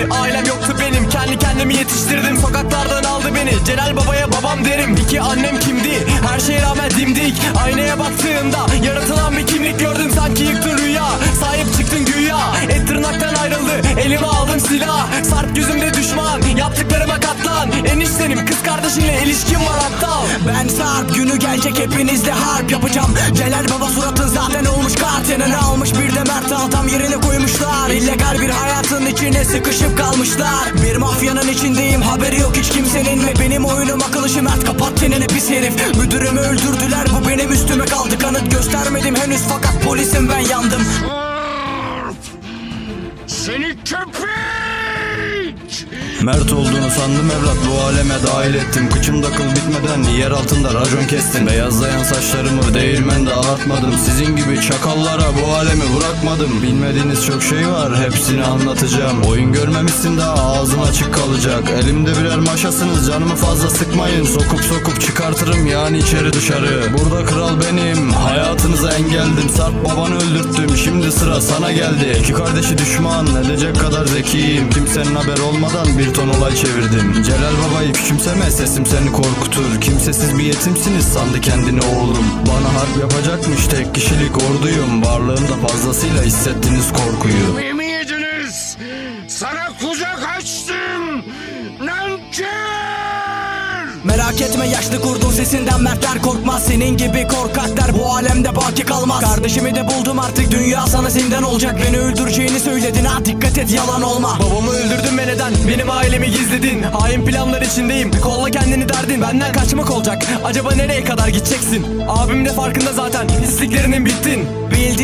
bir ailem yoktu benim. Kendi kendimi yetiştirdim. Sokaklardan aldı beni. Celal babaya babam derim. İki annem kimdi? Her şeye rağmen dimdik. Aynaya baktığımda yaratılan bir kimlik gördüm. Sanki yıktın rüya. Sahip çıktın güya. Et tırnaktan ayrıldı. Elime aldım silah. Sarp yüzümde düşman. Yaptıklarıma katlan. Eniştenim kız kardeşinle ilişkim var aptal. Ben Sarp günü gelecek hepinizle harp yapacağım. Celal baba suratın zaten olmuş. Kart yanına almış. Bir de Mert Al tam yerine koymuşlar İllegal bir hayatın içine sıkışıp kalmışlar. Bir mafyanın içindeyim haberi yok hiç kimsenin Ve benim oyunum akıl işi Mert. Kapat çeneni pis herif. Müdürümü öldürdüler bu benim üstüme kaldı. Kanıt göstermedim henüz fakat polisim ben yandım. Seni köpek! Mert olduğunu sandım evlat bu aleme dahil ettim. Kıçımda kıl bitmeden yer altında racon kestim. Beyazlayan saçlarımı değirmende ağartmadım. Sizin gibi çakallara bu alemi bırakmadım. Bilmediğiniz çok şey var hepsini anlatacağım. Oyun görmemişsin daha ağzım açık kalacak. Elimde birer maşasınız canımı fazla sıkmayın. Sokup sokup çıkartırım yani içeri dışarı. Burada kral benim hayatınıza engeldim. Sarp babanı öldürttüm şimdi sıra sana geldi. İki kardeşi düşman edecek kadar zekiyim. Kimsenin haber olmadan bir ton olay çevirdim. Celal babayı küçümseme sesim seni korkutur. Kimsesiz bir yetimsiniz sandı kendini oğlum. Bana harp yapacakmış tek kişilik orduyum. Varlığımda fazlasıyla hissettiniz korkuyu. Yemin! Sana kucak açtım! Merak etme yaşlı kurdun sesinden mertler korkmaz. Senin gibi korkaklar bu alemde baki kalmaz. Kardeşimi de buldum artık dünya sana zindan olacak. Beni öldüreceğini söyledin ha dikkat et yalan olma. Babamı öldürdün ve neden? Benim ailemi gizledin. Hain planlar içindeyim Kolla kendini derdin. Benden kaçmak olacak Acaba nereye kadar gideceksin? Abim de farkında zaten Pisliklerinin bittin. Bildi